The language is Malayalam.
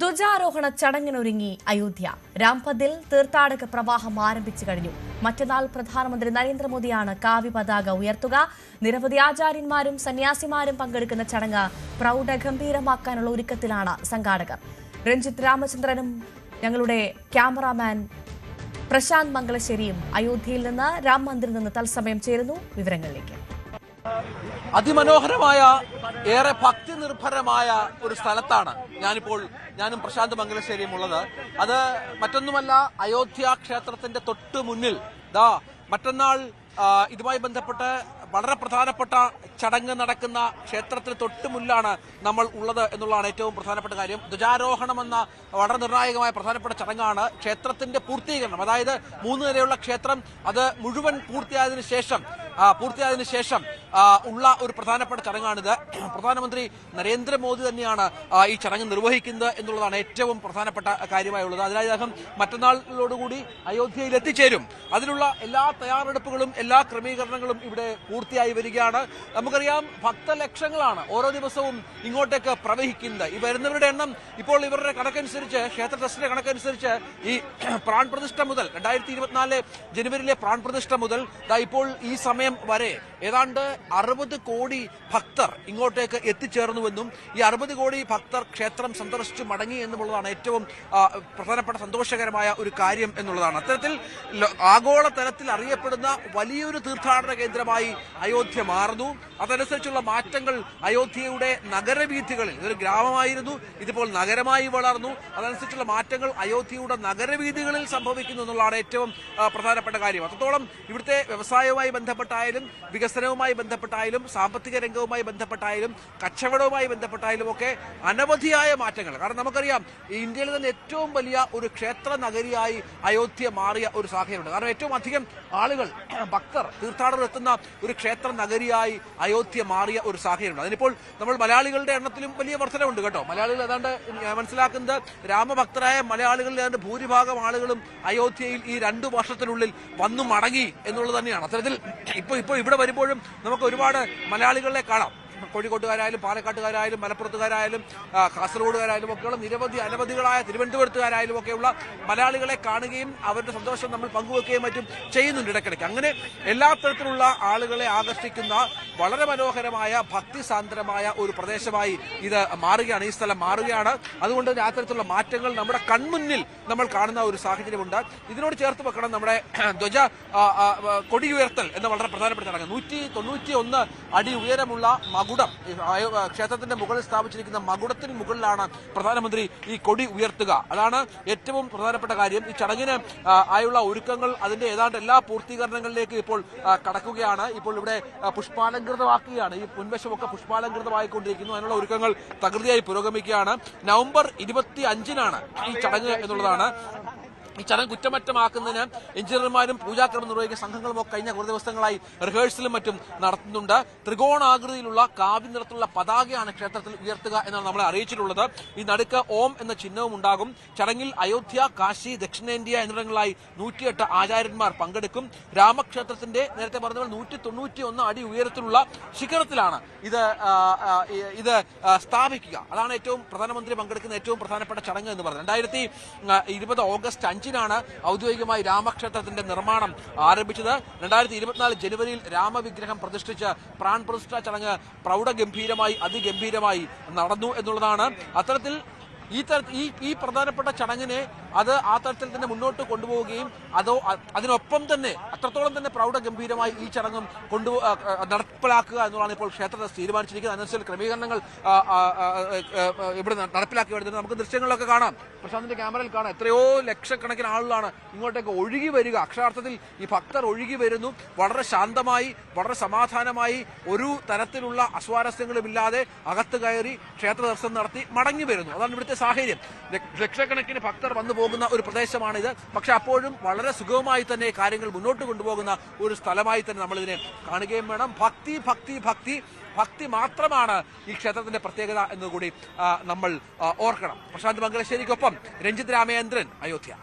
ധ്വജാരോഹണ ചടങ്ങിനൊരുങ്ങി അയോധ്യ. രാംപഥിൽ തീർത്ഥാടക പ്രവാഹം ആരംഭിച്ചു കഴിഞ്ഞു. മറ്റന്നാൾ പ്രധാനമന്ത്രി നരേന്ദ്രമോദിയാണ് കാവ്യ പതാക ഉയർത്തുക. നിരവധി ആചാര്യന്മാരും സന്യാസിമാരും പങ്കെടുക്കുന്ന ചടങ്ങ് പ്രൗഢഗംഭീരമാക്കാനുള്ള ഒരുക്കത്തിലാണ് സംഘാടകർ. രഞ്ജിത്ത് രാമചന്ദ്രനും ഞങ്ങളുടെ ക്യാമറാമാൻ പ്രശാന്ത് മംഗളശ്ശേരിയും അയോധ്യയിൽ നിന്ന് രാം മന്ദിറിൽ നിന്ന് തത്സമയം ചേരുന്നു. വിവരങ്ങളിലേക്ക്. അതിമനോഹരമായ ഏറെ ഭക്തി നിർഭരമായ ഒരു സ്ഥലത്താണ് ഞാനിപ്പോൾ ഞാനും പ്രശാന്ത് മംഗലശ്ശേരിയും ഉള്ളത് അത് മറ്റൊന്നുമല്ല അയോധ്യ ക്ഷേത്രത്തിന്റെ തൊട്ട് മുന്നിൽ ദാ മറ്റന്നാൾ ഇതുമായി ബന്ധപ്പെട്ട് വളരെ പ്രധാനപ്പെട്ട ചടങ്ങ് നടക്കുന്ന ക്ഷേത്രത്തിന് തൊട്ടുമുല്ലാണ് നമ്മൾ ഉള്ളത് എന്നുള്ളതാണ് ഏറ്റവും പ്രധാനപ്പെട്ട കാര്യം. ധ്വജാരോഹണം എന്ന വളരെ നിർണായകമായ പ്രധാനപ്പെട്ട ചടങ്ങാണ് ക്ഷേത്രത്തിന്റെ പൂർത്തീകരണം. അതായത് മൂന്ന് നിലയുള്ള ക്ഷേത്രം അത് മുഴുവൻ പൂർത്തിയായതിനു ശേഷം പൂർത്തിയായതിനു ശേഷം ഉള്ള ഒരു പ്രധാനപ്പെട്ട ചടങ്ങാണിത്. പ്രധാനമന്ത്രി നരേന്ദ്രമോദി തന്നെയാണ് ഈ ചടങ്ങ് നിർവഹിക്കുന്നത് എന്നുള്ളതാണ് ഏറ്റവും പ്രധാനപ്പെട്ട കാര്യമായുള്ളത്. അതിനായി അദ്ദേഹം മറ്റന്നാളിലോടുകൂടി അയോധ്യയിൽ എത്തിച്ചേരും. അതിനുള്ള എല്ലാ തയ്യാറെടുപ്പുകളും എല്ലാ ക്രമീകരണങ്ങളും ഇവിടെ പൂർത്തിയായി വരികയാണ്. നമുക്കറിയാം ഭക്തലക്ഷങ്ങളാണ് ഓരോ ദിവസവും ഇങ്ങോട്ടേക്ക് പ്രവഹിക്കുന്നത്. ഈ വരുന്നവരുടെ എണ്ണം ഇപ്പോൾ ഇവരുടെ കണക്കനുസരിച്ച് ക്ഷേത്ര ട്രസ്റ്റിന്റെ കണക്കനുസരിച്ച് ഈ പ്രാൺ പ്രതിഷ്ഠ മുതൽ രണ്ടായിരത്തി ഇരുപത്തിനാല് ജനുവരിയിലെ പ്രാൺ പ്രതിഷ്ഠ മുതൽ ഇപ്പോൾ ഈ സമയം വരെ ഏതാണ്ട് അറുപത് കോടി ഭക്തർ ഇങ്ങോട്ടേക്ക് എത്തിച്ചേർന്നുവെന്നും ഈ അറുപത് കോടി ഭക്തർ ക്ഷേത്രം സന്ദർശിച്ചു മടങ്ങി എന്നുള്ളതാണ് ഏറ്റവും പ്രധാനപ്പെട്ട സന്തോഷകരമായ ഒരു കാര്യം എന്നുള്ളതാണ്. അത്തരത്തിൽ ആഗോള തലത്തിൽ അറിയപ്പെടുന്ന വലിയൊരു തീർത്ഥാടന കേന്ദ്രമായി അയോധ്യ മാറുന്നു. അതനുസരിച്ചുള്ള മാറ്റങ്ങൾ അയോധ്യയുടെ നഗരവീഥികളിൽ ഇതൊരു ഗ്രാമമായിരുന്നു ഇതിപ്പോൾ നഗരമായി വളർന്നു. അതനുസരിച്ചുള്ള മാറ്റങ്ങൾ അയോധ്യയുടെ നഗരവീഥികളിൽ സംഭവിക്കുന്നു എന്നുള്ളതാണ് ഏറ്റവും പ്രധാനപ്പെട്ട കാര്യം. അത്രത്തോളം ഇവിടുത്തെ വ്യവസായവുമായി ബന്ധപ്പെട്ടായാലും വികസനവുമായി ബന്ധപ്പെട്ടായാലും സാമ്പത്തിക രംഗവുമായി ബന്ധപ്പെട്ടായാലും കച്ചവടവുമായി ബന്ധപ്പെട്ടായാലും ഒക്കെ അനവധിയായ മാറ്റങ്ങൾ. കാരണം നമുക്കറിയാം ഇന്ത്യയിൽ തന്നെ ഏറ്റവും വലിയ ഒരു ക്ഷേത്ര നഗരിയായി അയോധ്യ മാറിയ ഒരു സാഹചര്യമുണ്ട്. കാരണം ഏറ്റവും അധികം ആളുകൾ ഭക്തർ തീർത്ഥാടകർ എത്തുന്ന ഒരു ക്ഷേത്ര നഗരിയായി അയോധ്യ മാറിയ ഒരു സാഹചര്യമുണ്ട്. അതിനിപ്പോൾ നമ്മൾ മലയാളികളുടെ എണ്ണത്തിലും വലിയ വർധനമുണ്ട് കേട്ടോ. മലയാളികൾ ഏതാണ്ട് മനസ്സിലാക്കുന്നത് രാമഭക്തരായ മലയാളികളിൽ ഏതാണ്ട് ഭൂരിഭാഗം ആളുകളും അയോധ്യയിൽ ഈ രണ്ടു വർഷത്തിനുള്ളിൽ വന്നു മടങ്ങി എന്നുള്ളത് തന്നെയാണ്. അത്തരത്തിൽ ഇപ്പോൾ ഇപ്പോൾ ഇവിടെ വരുമ്പോഴും നമുക്ക് ഒരുപാട് മലയാളികളെ കാണാം. കോഴിക്കോട്ടുകാരായാലും പാലക്കാട്ടുകാരായാലും മലപ്പുറത്തുകാരായാലും കാസർഗോഡുകാരായാലും ഒക്കെയുള്ള നിരവധി അനവധികളായ തിരുവനന്തപുരത്തുകാരായാലും ഒക്കെയുള്ള മലയാളികളെ കാണുകയും അവരുടെ സന്തോഷം നമ്മൾ പങ്കുവെക്കുകയും മറ്റും ചെയ്യുന്നുണ്ട് ഇടയ്ക്കിടയ്ക്ക്. അങ്ങനെ എല്ലാ തരത്തിലുള്ള ആളുകളെ ആകർഷിക്കുന്ന വളരെ മനോഹരമായ ഭക്തിസാന്ദ്രമായ ഒരു പ്രദേശമായി ഇത് മാറുകയാണ്. ഈ സ്ഥലം മാറുകയാണ്. അതുകൊണ്ട് തന്നെ അത്തരത്തിലുള്ള മാറ്റങ്ങൾ നമ്മുടെ കൺമുന്നിൽ നമ്മൾ കാണുന്ന ഒരു സാഹചര്യമുണ്ട്. ഇതിനോട് ചേർത്ത് വെക്കണം നമ്മുടെ ധ്വജ കൊടിയുയർത്തൽ എന്ന വളരെ പ്രധാനപ്പെട്ട നൂറ്റി തൊണ്ണൂറ്റി ഒന്ന് അടി ഉയരമുള്ള മകുടം ആയോ- ക്ഷേത്രത്തിന്റെ മുകളിൽ സ്ഥാപിച്ചിരിക്കുന്ന മകുടത്തിന് മുകളിലാണ് പ്രധാനമന്ത്രി ഈ കൊടി ഉയർത്തുക. അതാണ് ഏറ്റവും പ്രധാനപ്പെട്ട കാര്യം. ഈ ചടങ്ങിന് ആയുള്ള ഒരുക്കങ്ങൾ അതിന്റെ ഏതാണ്ട് എല്ലാ പൂർത്തീകരണങ്ങളിലേക്ക് ഇപ്പോൾ കടക്കുകയാണ്. ഇപ്പോൾ ഇവിടെ പുഷ്പാലങ്കൃതമാക്കുകയാണ് ഈ മുൻവശമൊക്കെ പുഷ്പാലങ്കൃതമായിക്കൊണ്ടിരിക്കുന്നു അതിനുള്ള ഒരുക്കങ്ങൾ തകൃതിയായി പുരോഗമിക്കുകയാണ്. നവംബർ ഇരുപത്തി അഞ്ചിനാണ് ഈ ചടങ്ങ് എന്നുള്ളതാണ്. ഈ ചടങ്ങ് കുറ്റമറ്റമാക്കുന്നതിന് എഞ്ചിനീയർമാരും പൂജാക്രമം നിർവഹിക്കുന്ന സംഘങ്ങളും ഒക്കെ കഴിഞ്ഞ കുറേ ദിവസങ്ങളായി റിഹേഴ്സലും മറ്റും നടത്തുന്നുണ്ട്. ത്രികോണാകൃതിയിലുള്ള കാവ്യ നിറത്തിലുള്ള പതാകയാണ് ക്ഷേത്രത്തിൽ ഉയർത്തുക എന്നാണ് നമ്മളെ അറിയിച്ചിട്ടുള്ളത്. ഈ നടുക്ക് ഓം എന്ന ചിഹ്നവും ഉണ്ടാകും. ചടങ്ങിൽ അയോധ്യ കാശി ദക്ഷിണേന്ത്യ എന്നിവിടങ്ങളിലായി നൂറ്റിയെട്ട് ആചാര്യന്മാർ പങ്കെടുക്കും. രാമക്ഷേത്രത്തിന്റെ നേരത്തെ പറഞ്ഞ നൂറ്റി തൊണ്ണൂറ്റി ഒന്ന് അടി ഉയരത്തിലുള്ള ശിഖരത്തിലാണ് ഇത് ഇത് സ്ഥാപിക്കുക. അതാണ് ഏറ്റവും പ്രധാനമന്ത്രി പങ്കെടുക്കുന്ന ഏറ്റവും പ്രധാനപ്പെട്ട ചടങ്ങ് എന്ന് പറയുന്നത്. രണ്ടായിരത്തി ഇരുപത് ഓഗസ്റ്റ് അഞ്ചിനാണ് ഔദ്യോഗികമായി രാമക്ഷേത്രത്തിന്റെ നിർമ്മാണം ആരംഭിച്ചത്. രണ്ടായിരത്തി ഇരുപത്തിനാല് ജനുവരിയിൽ രാമവിഗ്രഹം പ്രതിഷ്ഠിച്ച് പ്രാൺ പ്രതിഷ്ഠാ ചടങ്ങ് പ്രൗഢഗംഭീരമായി അതിഗംഭീരമായി നടന്നു എന്നുള്ളതാണ്. അത്തരത്തിൽ ഈ തരത്തിൽ ഈ ഈ പ്രധാനപ്പെട്ട ചടങ്ങിനെ അത് ആ തരത്തിൽ തന്നെ മുന്നോട്ട് കൊണ്ടുപോവുകയും അതോ അതിനൊപ്പം തന്നെ അത്രത്തോളം തന്നെ പ്രൗഢഗംഭീരമായി ഈ ചടങ്ങും കൊണ്ടു നടപ്പിലാക്കുക എന്നുള്ളതാണ് ഇപ്പോൾ ക്ഷേത്രത്തെ തീരുമാനിച്ചിരിക്കുന്നത്. അതിനനുസരിച്ച് ക്രമീകരണങ്ങൾ ഇവിടെ നടപ്പിലാക്കി വരുന്നത് നമുക്ക് ദൃശ്യങ്ങളൊക്കെ കാണാം. പ്രശാന്തിന്റെ ക്യാമറയിൽ കാണാം. എത്രയോ ലക്ഷക്കണക്കിന് ആളുകളാണ് ഇങ്ങോട്ടേക്ക് ഒഴുകി വരിക. അക്ഷരാർത്ഥത്തിൽ ഈ ഭക്തർ ഒഴുകി വരുന്നു. വളരെ ശാന്തമായി വളരെ സമാധാനമായി ഒരു തരത്തിലുള്ള അസ്വാരസ്യങ്ങളും ഇല്ലാതെ അകത്ത് കയറി ക്ഷേത്ര ദർശനം നടത്തി മടങ്ങി വരുന്നു. അതാണ് ഇവിടുത്തെ സാഹചര്യം. ലക്ഷക്കണക്കിന് ഭക്തർ വന്നു പോകുന്ന ഒരു പ്രദേശമാണിത്. പക്ഷെ അപ്പോഴും വളരെ സുഗമമായി തന്നെ കാര്യങ്ങൾ മുന്നോട്ട് കൊണ്ടുപോകുന്ന ഒരു സ്ഥലമായി തന്നെ നമ്മളിതിനെ കാണുകയും വേണം. ഭക്തി ഭക്തി ഭക്തി ഭക്തി മാത്രമാണ് ഈ ക്ഷേത്രത്തിന്റെ പ്രത്യേകത എന്നുകൂടി നമ്മൾ ഓർക്കണം. പ്രശാന്ത് മംഗലശ്ശേരിക്കൊപ്പം രഞ്ജിത് രാമേന്ദ്രൻ അയോധ്യ.